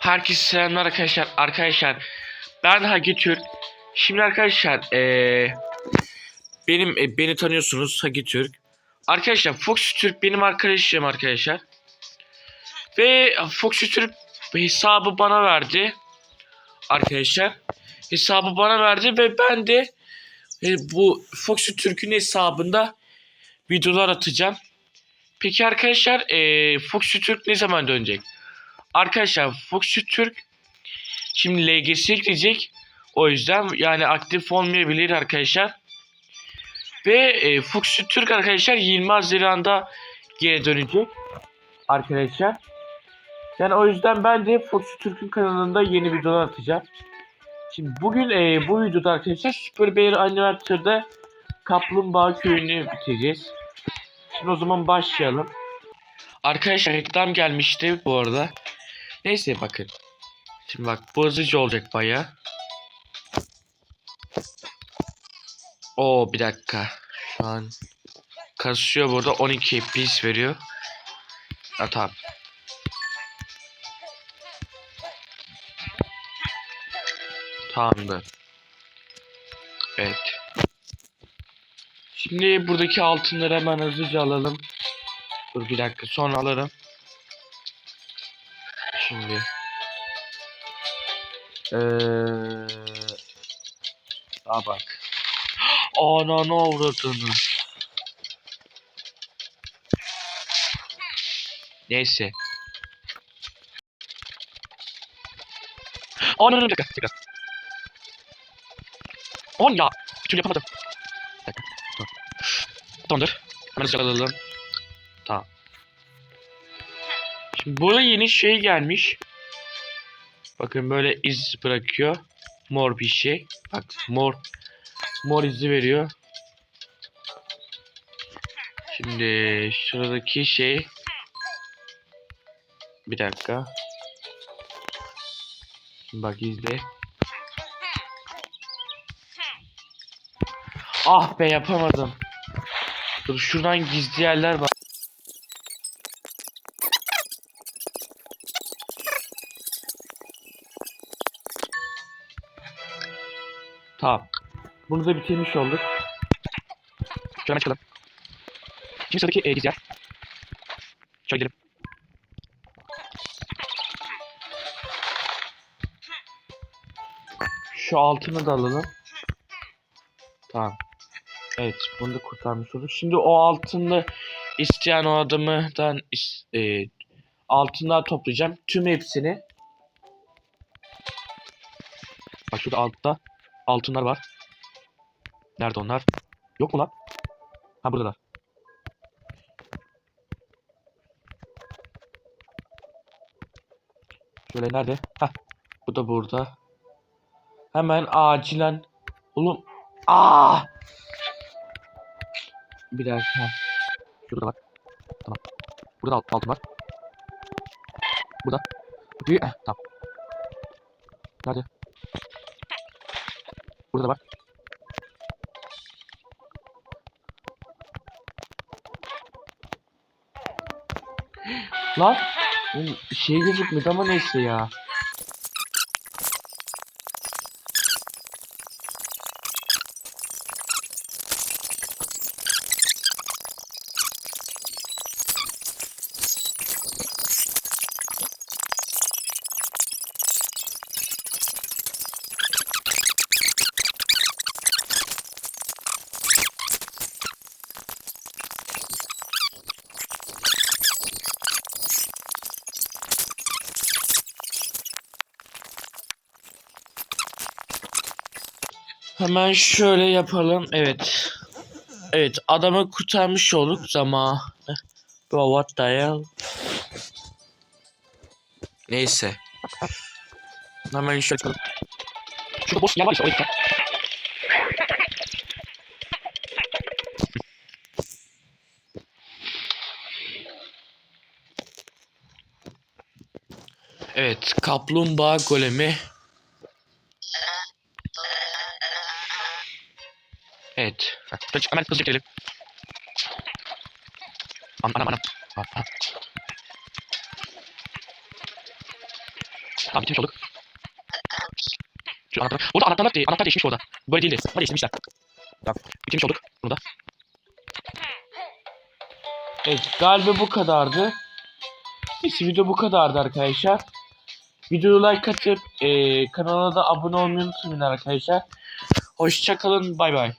Herkese selamlar arkadaşlar. Arkadaşlar ben Hagi Türk. Şimdi arkadaşlar eee, benim e, beni tanıyorsunuz Hagi Türk. Arkadaşlar Fox Türk benim arkadaşım arkadaşlar. Ve Fox Türk hesabı bana verdi. Arkadaşlar hesabı bana verdi ve ben de e, bu Fox Türk'ün hesabında videolar atacağım. Peki arkadaşlar e, Fox Türk ne zaman dönecek? Arkadaşlar Fox Türk şimdi LGS yükleyecek. O yüzden yani aktif olmayabilir arkadaşlar. Ve e, Fox Türk arkadaşlar 20 Haziran'da geri dönecek. Arkadaşlar. Yani o yüzden ben de Fox Türk'ün kanalında yeni videolar atacağım. Şimdi bugün e, bu videoda arkadaşlar Super Bear Animator'da Kaplumbağa Köyü'nü bitireceğiz. Şimdi o zaman başlayalım. Arkadaşlar reklam gelmişti bu arada. Neyse bakın. Şimdi bak bu hızlıca olacak baya. Oo bir dakika. Şu an kasıyor burada 12 FPS veriyor. Ha tamam. Tamamdır. Evet. Şimdi buradaki altınları hemen hızlıca alalım. Dur bir dakika sonra alırım. Şimdi. Eee. Aa bak. Ana ne avradını. Neyse. Ana ne dakika. dakika. On ya. Bir yapamadım. Bir dakika. Dur. Tamamdır. Hemen hızlıca alalım. Tamam. Şimdi burada yeni şey gelmiş. Bakın böyle iz bırakıyor. Mor bir şey. Bak mor mor izi veriyor. Şimdi şuradaki şey bir dakika. Şimdi bak izle. Ah be yapamadım. Dur şuradan gizli yerler var. Tamam. Bunu da bitirmiş olduk. Şöyle çıkalım. Şimdi sıradaki e, yer. Şöyle gidelim. Şu altını da alalım. Tamam. Evet, bunu da kurtarmış olduk. Şimdi o altını isteyen o adamdan is- e, altından toplayacağım. Tüm hepsini. Bak şurada altta altınlar var. Nerede onlar? Yok mu lan? Ha buradalar. Şöyle nerede? Ha, bu da burada. Hemen acilen. Oğlum. Aa! Bir dakika. Şurada var. Tamam. Burada alt, altın var. Burada. Eh, tamam. Nerede? Burada da var. Lan. Oğlum şey gözükmedi ama neyse ya. Hemen şöyle yapalım. Evet. Evet adamı kurtarmış olduk ama Bro what the hell? Neyse. Hemen şöyle çıkalım. Yer var işte oraya gideceğim. Evet, kaplumbağa golemi Çık, hemen hızlıca gidelim. Anam anam anam. Tamam bitirmiş olduk. Şu anahtar. Burada anahtarlar, e, anahtar değişmiş orada. Böyle değildi. Ama değiştirmişler. Tamam. Bitirmiş olduk. Bunu da. Evet galiba bu kadardı. Neyse video bu kadardı arkadaşlar. Videoyu like atıp e, kanala da abone olmayı unutmayın arkadaşlar. Hoşçakalın bay bay.